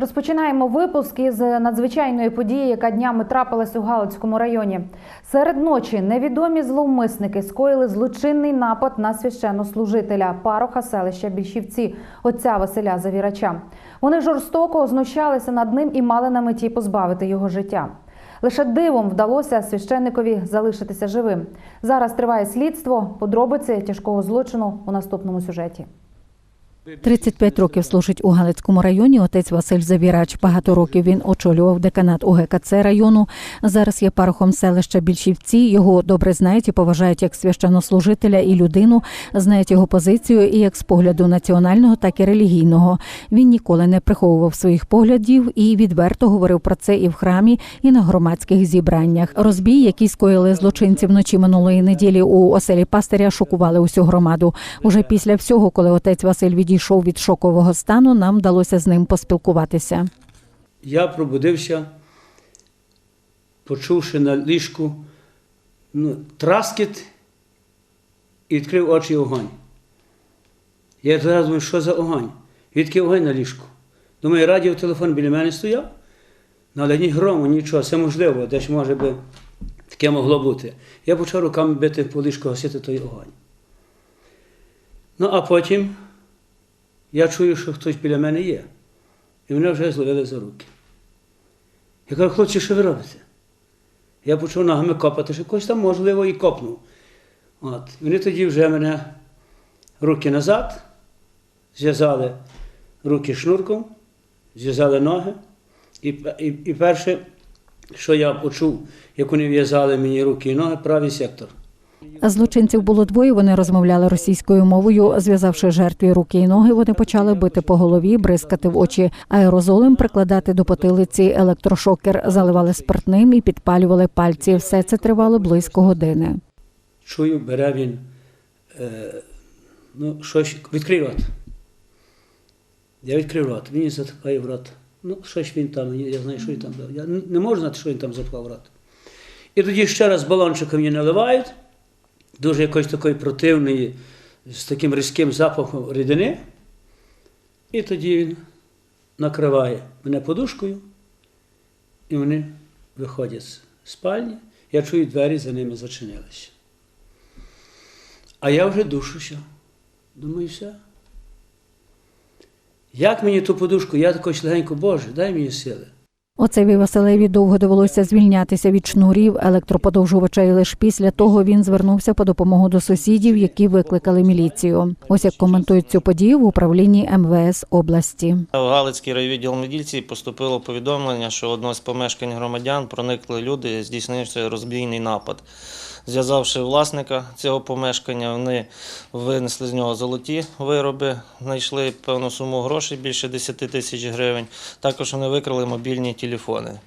Розпочинаємо випуск із надзвичайної події, яка днями трапилась у Галицькому районі. Серед ночі невідомі зловмисники скоїли злочинний напад на священнослужителя пароха селища Більшівці, отця Василя Завірача. Вони жорстоко знущалися над ним і мали на меті позбавити його життя. Лише дивом вдалося священникові залишитися живим. Зараз триває слідство. Подробиці тяжкого злочину у наступному сюжеті. 35 років служить у Галицькому районі отець Василь Завірач. Багато років він очолював деканат УГКЦ району. Зараз є парохом селища Більшівці. Його добре знають і поважають як священнослужителя і людину, знають його позицію і як з погляду національного, так і релігійного. Він ніколи не приховував своїх поглядів і відверто говорив про це і в храмі, і на громадських зібраннях. Розбій, який скоїли злочинці вночі минулої неділі у оселі пастиря, шокували усю громаду. Уже після всього, коли отець Василь відійшов від шокового стану, нам вдалося з ним поспілкуватися. Я пробудився, почувши на ліжку ну, траскіт і відкрив очі огонь. Я зараз думаю, що за огонь? Відкрив огонь на ліжку. Думаю, радіотелефон біля мене стояв, ну, але ні грому, нічого, це можливо, десь може би таке могло бути. Я почав руками бити по ліжку, гасити той огонь. Ну, а потім я чую, що хтось біля мене є. І мене вже зловили за руки. Я кажу, хлопці, що ви робите? Я почав ногами копати, що когось там, можливо, і копнув. От. Вони тоді вже мене руки назад, зв'язали руки шнурком, зв'язали ноги. І, і, і перше, що я почув, як вони в'язали мені руки і ноги, правий сектор. Злочинців було двоє. Вони розмовляли російською мовою. Зв'язавши жертві руки і ноги, вони почали бити по голові, бризкати в очі аерозолем, прикладати до потилиці електрошокер, заливали спиртним і підпалювали пальці. Все це тривало близько години. Чую, бере він, е, ну, щось, відкрий рот. Я відкрив рот, він затикає в рот. Ну, щось він там, я знаю, що він там. Я не можу знати, що він там запхав в рот. І тоді ще раз балончик мені наливають, дуже якось такої противної, з таким різким запахом рідини. І тоді він накриває мене подушкою, і вони виходять з спальні. Я чую, двері за ними зачинилися. А я вже душуся. Думаю, все. Як мені ту подушку? Я також легенько, Боже, дай мені сили. Оцеві Василеві довго довелося звільнятися від шнурів електроподовжувача, і лише після того він звернувся по допомогу до сусідів, які викликали міліцію. Ось як коментують цю подію в управлінні МВС області. В Галицький райвідділ міліції поступило повідомлення, що в одного з помешкань громадян проникли люди, здійснився розбійний напад. Зв'язавши власника цього помешкання, вони винесли з нього золоті вироби, знайшли певну суму грошей більше 10 тисяч гривень. Також вони викрали мобільні телефони.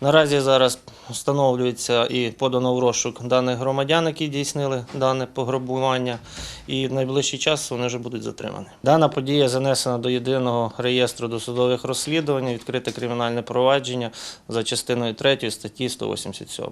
Наразі зараз встановлюється і подано в розшук даних громадян, які дійснили дане пограбування, і в найближчий час вони вже будуть затримані. Дана подія занесена до єдиного реєстру досудових розслідувань, відкрите кримінальне провадження за частиною 3 статті 187.